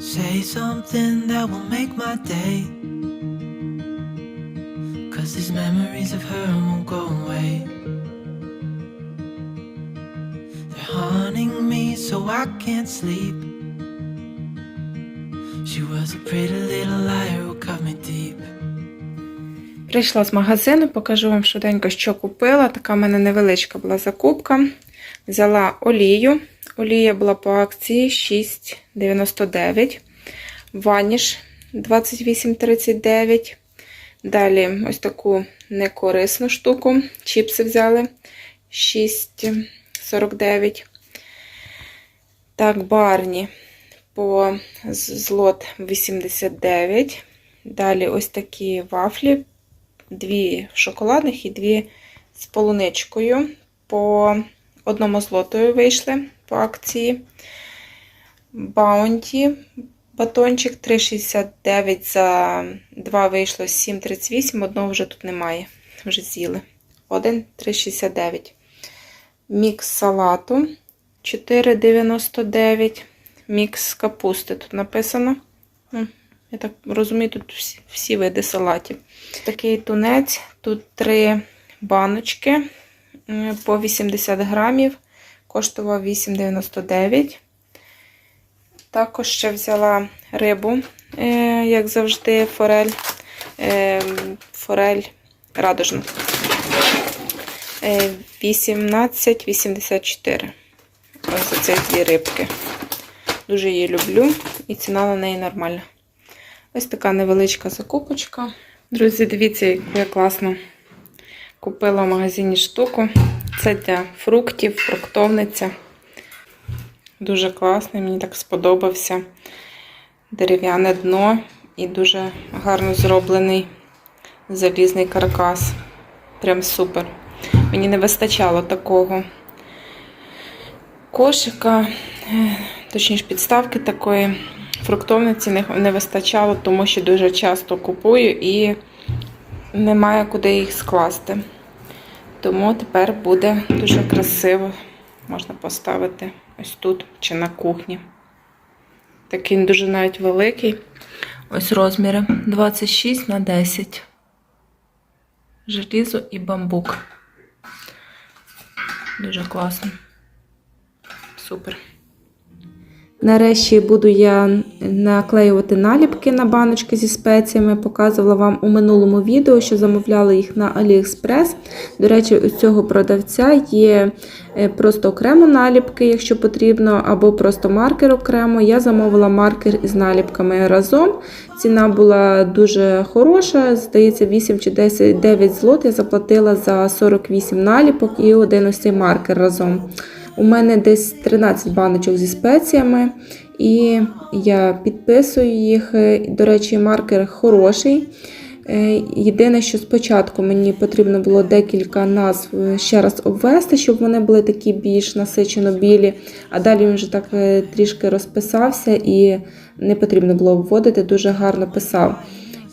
Say something that will make my day. Cause these memories of her won't go away. They're haunting me so I can't sleep. She was a pretty little liar who cut me deep. Прийшла з магазину, покажу вам швиденько, що купила. Така в мене невеличка була закупка. Взяла олію. Олія була по акції 6,99. Ваніш 28,39. Далі ось таку некорисну штуку. Чіпси взяли 6,49. Так, барні по злот 89. Далі ось такі вафлі дві шоколадних і дві з полуничкою. По одному злотою вийшли по акції. Баунті батончик 3,69 за 2 вийшло 7,38, одного вже тут немає. Вже з'їли. 1,369. Мікс салату 4,99. Мікс капусти тут написано. Я так розумію, тут всі, всі види салатів. Такий тунець. Тут три баночки по 80 грамів. Коштував 8,99. Також ще взяла рибу, е, як завжди, форель. е, Форель радужна. Е, 18,84. Ось за дві рибки. Дуже її люблю і ціна на неї нормальна. Ось така невеличка закупочка. Друзі, дивіться, яку я класно купила в магазині штуку. Це для фруктів, фруктовниця. Дуже класний, мені так сподобався. Дерев'яне дно і дуже гарно зроблений залізний каркас. Прям супер. Мені не вистачало такого кошика, е, точніше підставки такої фруктовниці не, не вистачало, тому що дуже часто купую і немає куди їх скласти. Тому тепер буде дуже красиво. Можна поставити ось тут чи на кухні. Такий дуже навіть великий. Ось розміри 26 на 10. Желізо і бамбук. Дуже класно. Супер. Нарешті буду я наклеювати наліпки на баночки зі спеціями. Показувала вам у минулому відео, що замовляла їх на AliExpress. До речі, у цього продавця є е, просто окремо наліпки, якщо потрібно, або просто маркер окремо. Я замовила маркер із наліпками разом. Ціна була дуже хороша, здається, 8 чи 10 9 злот я заплатила за 48 наліпок і один ось цей маркер разом. У мене десь 13 баночок зі спеціями, і я підписую їх. До речі, маркер хороший. Е, Єдине, що спочатку мені потрібно було декілька назв ще раз обвести, щоб вони були такі більш насичено білі, а далі він вже так е, трішки розписався і не потрібно було обводити, дуже гарно писав.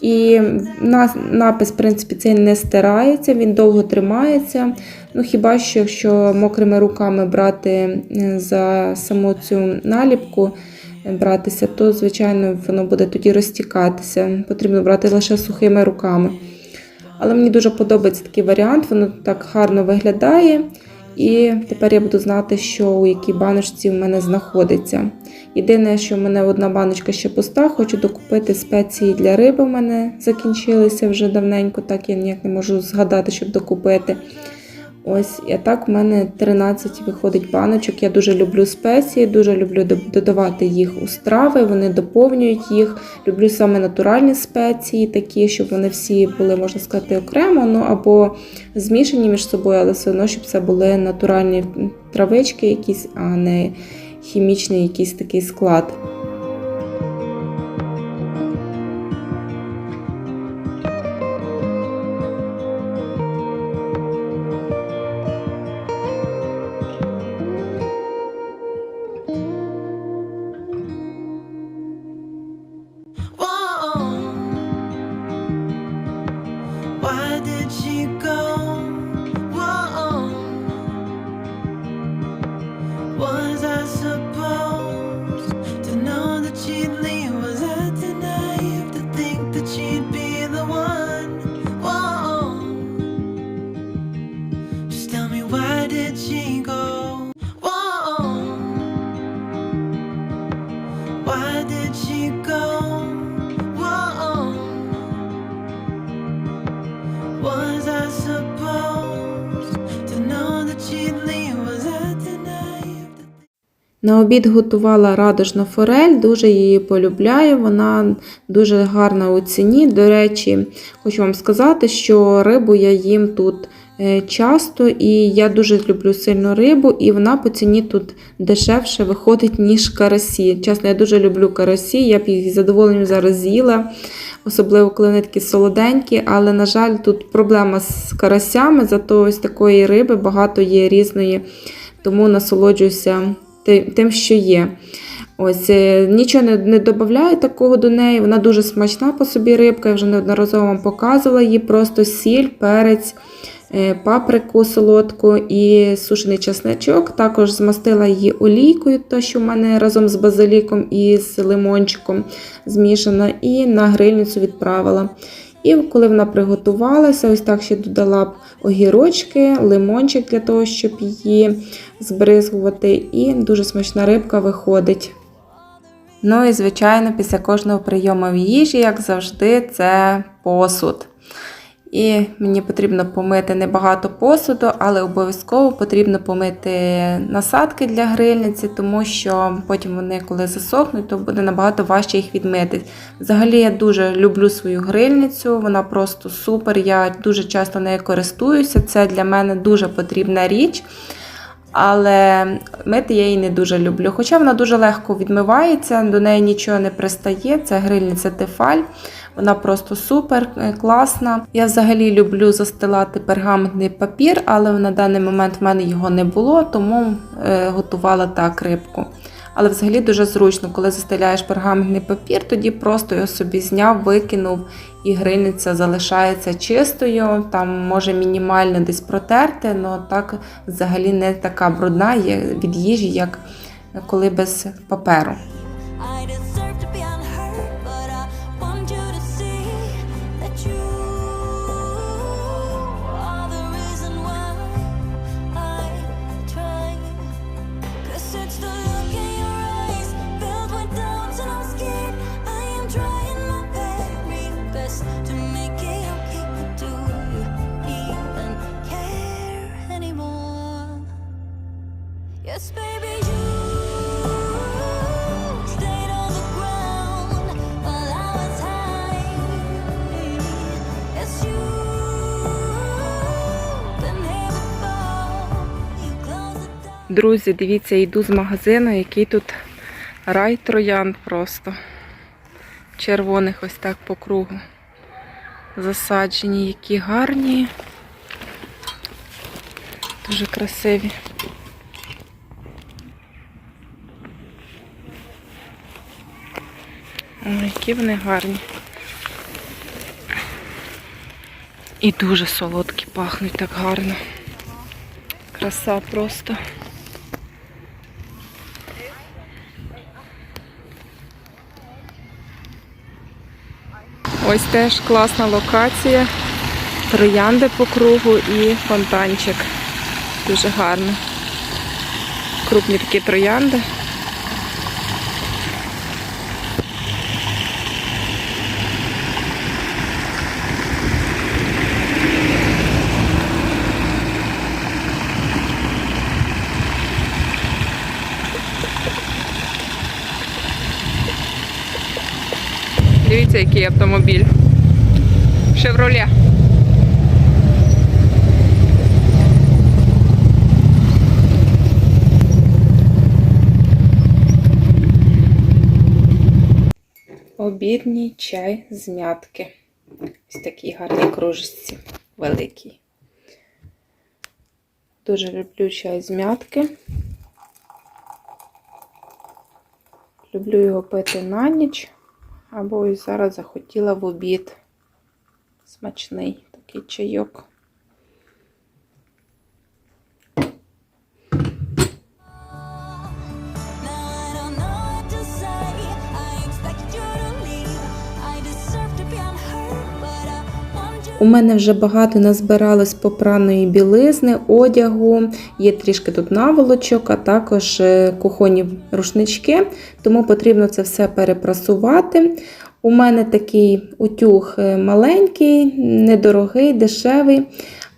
І на- напис, в принципі, цей не стирається, він довго тримається. Ну, хіба що, якщо мокрими руками брати е, за саму цю наліпку, е, братися, то, звичайно, воно буде тоді розтікатися. Потрібно брати лише сухими руками. Але мені дуже подобається такий варіант, воно так гарно виглядає. І тепер я буду знати, що у якій баночці в мене знаходиться. Єдине, що в мене одна баночка ще пуста, хочу докупити спеції для риби. У мене закінчилися вже давненько, так я ніяк не можу згадати, щоб докупити. Ось, і так в мене 13 виходить баночок. Я дуже люблю спеції, дуже люблю додавати їх у страви, вони доповнюють їх. Люблю саме натуральні спеції, такі, щоб вони всі були, можна сказати, окремо, ну або змішані між собою, але все одно, щоб це були натуральні травички якісь, а не хімічний якийсь такий склад. На обід готувала радужну форель, дуже її полюбляю. Вона дуже гарна у ціні. До речі, хочу вам сказати, що рибу я їм тут е, часто, і я дуже люблю сильну рибу, і вона по ціні тут дешевше виходить, ніж карасі. Чесно, я дуже люблю карасі, я б їх з задоволенням зараз з'їла. Особливо, коли вони такі солоденькі, але, на жаль, тут проблема з карасями, зато ось такої риби багато є різної, тому насолоджуюся тим, що є. Ось е, нічого не, не додаю такого до неї. Вона дуже смачна по собі рибка. Я вже неодноразово вам показувала її. Просто сіль, перець, е, паприку солодку і сушений чесничок. Також змастила її олійкою, то що в мене разом з базиліком і з лимончиком змішана, і на грильницю відправила. І коли вона приготувалася, ось так ще додала б огірочки, лимончик для того, щоб її збризгувати, і дуже смачна рибка виходить. Ну і, звичайно, після кожного прийому в їжі, як завжди, це посуд. І мені потрібно помити небагато посуду, але обов'язково потрібно помити насадки для грильниці, тому що потім вони, коли засохнуть, то буде набагато важче їх відмити. Взагалі я дуже люблю свою грильницю, вона просто супер. Я дуже часто нею користуюся. Це для мене дуже потрібна річ. Але мити я її не дуже люблю. Хоча вона дуже легко відмивається, до неї нічого не пристає. Це грильниця Тефаль. Вона просто супер е, класна. Я взагалі люблю застилати пергаментний папір, але на даний момент в мене його не було, тому е, готувала так рибку. Але взагалі дуже зручно, коли застеляєш пергаментний папір, тоді просто його собі зняв, викинув, і грильниця залишається чистою. Там може мінімально десь протерти, але так взагалі не така брудна від їжі, як коли без паперу. Друзі, дивіться, йду з магазину, який тут рай троянд просто. Червоних ось так по кругу. Засаджені, які гарні. Дуже красиві. Ой, які вони гарні. І дуже солодкі пахнуть так гарно. Краса просто. Ось теж класна локація. Троянди по кругу і фонтанчик. Дуже гарно. Крупні такі троянди. Дивіться, який автомобіль. Шевроле. Обідній чай з м'ятки. Ось такі гарні кружечці, великі. Дуже люблю чай з м'ятки. Люблю його пити на ніч. Або ось зараз захотіла в обід. Смачний такий чайок. У мене вже багато назбиралось попраної білизни, одягу, є трішки тут наволочок, а також е, кухонні рушнички, тому потрібно це все перепрасувати. У мене такий утюг е, маленький, недорогий, дешевий,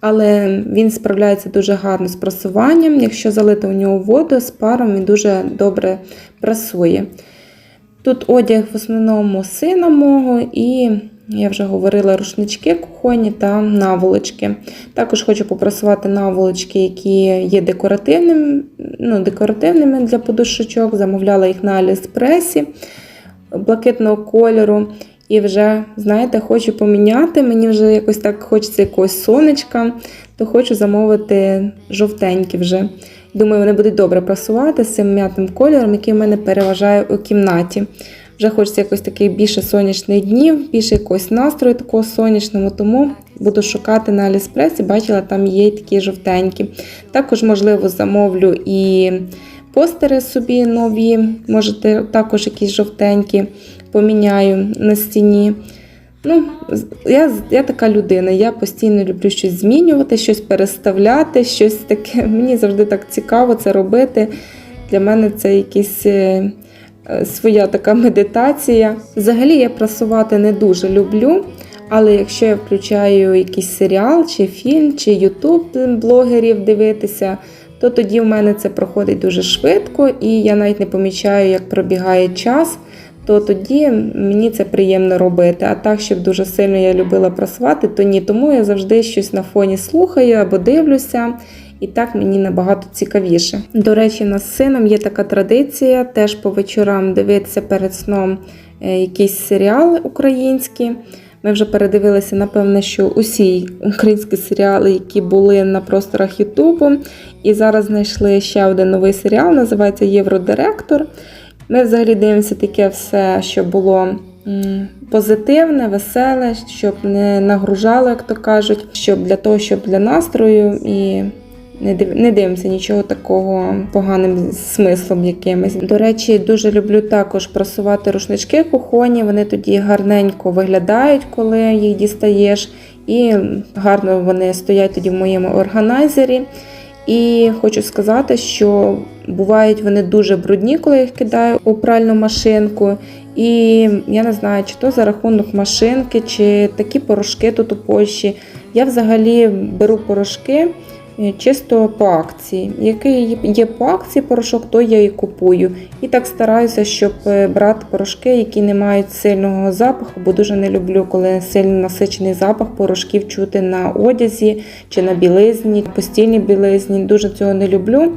але він справляється дуже гарно з прасуванням. Якщо залити у нього воду з паром, він дуже добре прасує. Тут одяг в основному сина мого і, я вже говорила, рушнички кухонні та наволочки. Також хочу попрасувати наволочки, які є декоративними, ну, декоративними для подушечок. Замовляла їх на Аліспресі блакитного кольору. І вже, знаєте, хочу поміняти. Мені вже якось так хочеться якогось сонечка, то хочу замовити жовтенькі вже. Думаю, вони будуть добре прасувати з цим м'ятним кольором, який в мене переважає у кімнаті. Вже хочеться якось таких більше сонячних днів, більше якогось настрою такого сонячного, тому буду шукати на Аліспресі. Бачила, там є такі жовтенькі. Також, можливо, замовлю і постери собі нові, можете також якісь жовтенькі поміняю на стіні. Ну, я, я така людина, я постійно люблю щось змінювати, щось переставляти, щось таке. Мені завжди так цікаво це робити. Для мене це якісь е, своя така медитація. Взагалі я прасувати не дуже люблю. Але якщо я включаю якийсь серіал, чи фільм, чи ютуб блогерів дивитися, то тоді в мене це проходить дуже швидко, і я навіть не помічаю, як пробігає час то тоді мені це приємно робити. А так, щоб дуже сильно я любила прасувати, то ні. Тому я завжди щось на фоні слухаю або дивлюся. І так мені набагато цікавіше. До речі, у нас з сином є така традиція теж по вечорам дивитися перед сном е, якийсь серіал український. Ми вже передивилися, напевне, що усі українські серіали, які були на просторах Ютубу. І зараз знайшли ще один новий серіал, називається Євродиректор. Ми взагалі дивимося таке все, що було позитивне, веселе, щоб не нагружало, як то кажуть, щоб для того, щоб для настрою і. Не див- не дивимося нічого такого поганим смислом якимось. До речі, дуже люблю також прасувати рушнички кухонні. Вони тоді гарненько виглядають, коли їх дістаєш, і гарно вони стоять тоді в моєму органайзері. І хочу сказати, що бувають вони дуже брудні, коли їх кидаю у пральну машинку. І я не знаю, чи то за рахунок машинки, чи такі порошки тут у Польщі. Я взагалі беру порошки чисто по акції. Який є по акції порошок, то я і купую. І так стараюся, щоб е, брати порошки, які не мають сильного запаху, бо дуже не люблю, коли сильно насичений запах порошків чути на одязі чи на білизні, постільній білизні. Дуже цього не люблю.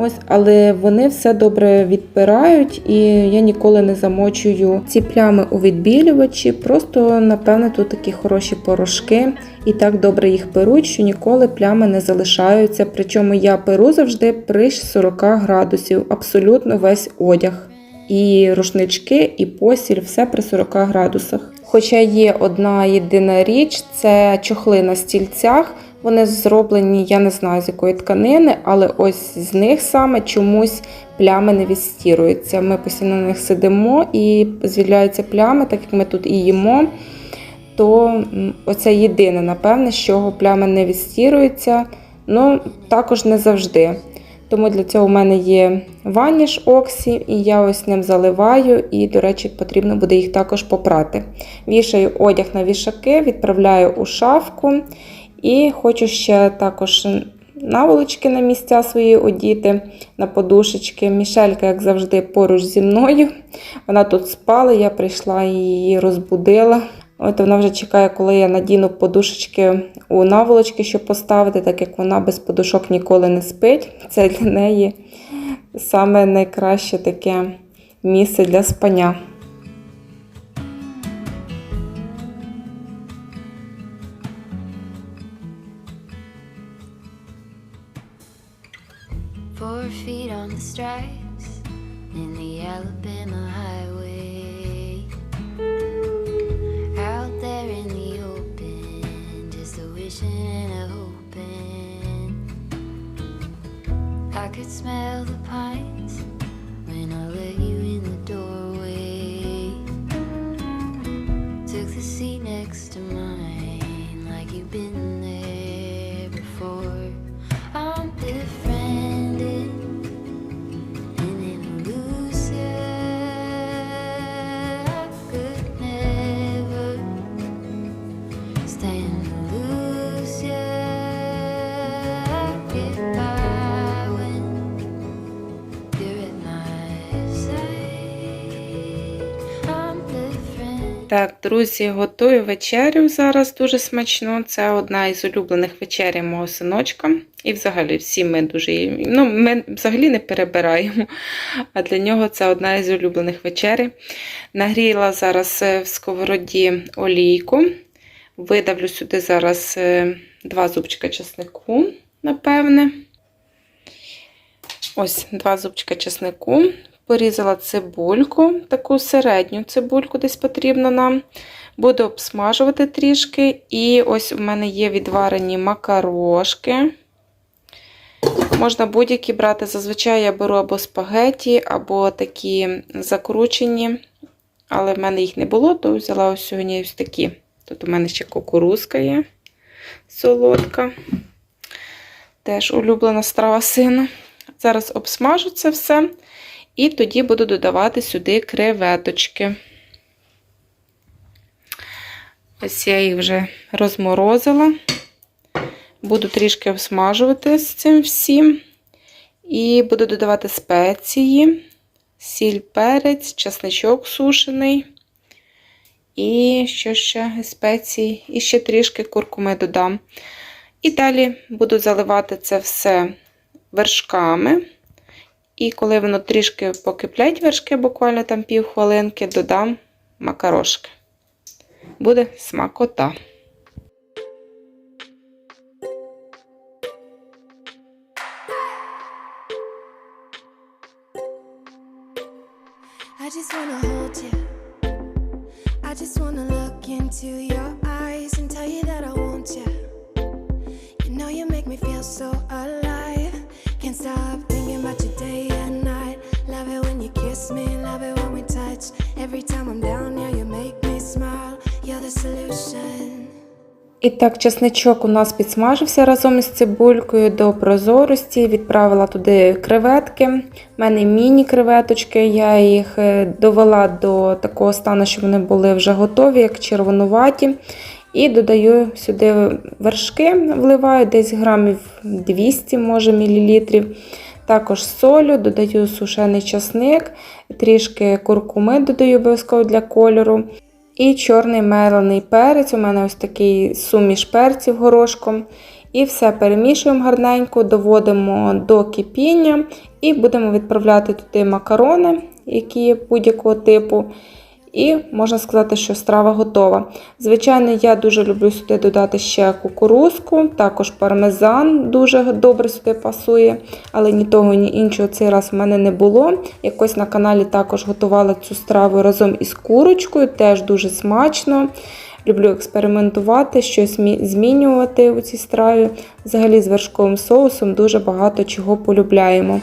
Ось, але вони все добре відпирають, і я ніколи не замочую ці плями у відбілювачі. Просто, напевне, тут такі хороші порошки, і так добре їх перуть, що ніколи плями не залишаються. Причому я перу завжди при 40 градусів, абсолютно весь одяг. І рушнички, і посіль, все при 40 градусах. Хоча є одна єдина річ, це чохли на стільцях. Вони зроблені, я не знаю з якої тканини, але ось з них саме чомусь плями не відстіруються. Ми постійно на них сидимо і з'являються плями, так як ми тут і їмо. То оце єдине, напевне, з чого плями не відстіруються. Ну, також не завжди. Тому для цього в мене є ваніш Оксі, і я ось ним заливаю, і, до речі, потрібно буде їх також попрати. Вішаю одяг на вішаки, відправляю у шафку. І хочу ще також наволочки на місця свої одіти, на подушечки. Мішелька, як завжди, поруч зі мною. Вона тут спала, я прийшла і її розбудила. От вона вже чекає, коли я надіну подушечки у наволочки, щоб поставити, так як вона без подушок ніколи не спить. Це для неї саме найкраще таке місце для спання. On the stripes in the Alabama highway. Out there in the open, just a wishing and a hoping. I could smell the pines Так, друзі, готую вечерю зараз дуже смачно. Це одна із улюблених вечерів мого синочка. І взагалі всі ми дуже ну, ми взагалі не перебираємо. А для нього це одна із улюблених вечерів. Нагріла зараз е, в сковороді олійку. Видавлю сюди зараз е, два зубчика чеснику, напевне. Ось два зубчика чеснику. Порізала цибульку, таку середню цибульку десь потрібно нам. Буду обсмажувати трішки. І ось у мене є відварені макарошки. Можна будь-які брати. Зазвичай я беру або спагеті, або такі закручені. Але в мене їх не було, то взяла ось сьогодні ось такі. Тут у мене ще кукурузка є солодка. Теж улюблена страва сина. Зараз обсмажу це все. І тоді буду додавати сюди креветочки. Ось я їх вже розморозила. Буду трішки обсмажувати з цим всім. І буду додавати спеції, сіль, перець, чесничок сушений. І що ще спеції, і ще трішки куркуми додам. І далі буду заливати це все вершками. І коли воно трішки покиплять вершки, буквально там пів хвилинки, додам макарошки. Буде смакота. І так, чесничок у нас підсмажився разом із цибулькою до прозорості. Відправила туди креветки. У мене міні-креветочки. Я їх е, довела до такого стану, що вони були вже готові, як червонуваті. І додаю сюди вершки, вливаю десь грамів 200 може, мілілітрів. Також солю, додаю сушений часник, трішки куркуми додаю обов'язково для кольору. І чорний мелений перець. У мене ось такий суміш перців горошком. І все перемішуємо гарненько, доводимо до кипіння і будемо відправляти туди макарони, які будь-якого типу. І можна сказати, що страва готова. Звичайно, я дуже люблю сюди додати ще кукурузку, також пармезан дуже добре сюди пасує, але ні того, ні іншого цей раз в мене не було. Якось на каналі також готувала цю страву разом із курочкою, теж дуже смачно. Люблю експериментувати, щось змінювати у цій страві. Взагалі з вершковим соусом дуже багато чого полюбляємо.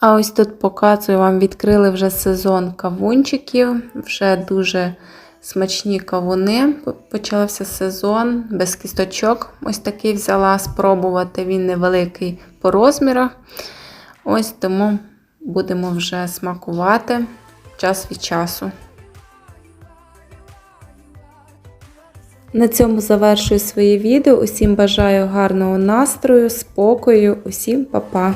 А ось тут показую вам, відкрили вже сезон кавунчиків, вже дуже смачні кавуни. Почався сезон без кісточок. Ось такий взяла спробувати. Він невеликий по розмірах. Ось тому будемо вже смакувати час від часу. На цьому завершую своє відео. Усім бажаю гарного настрою, спокою, усім па-па!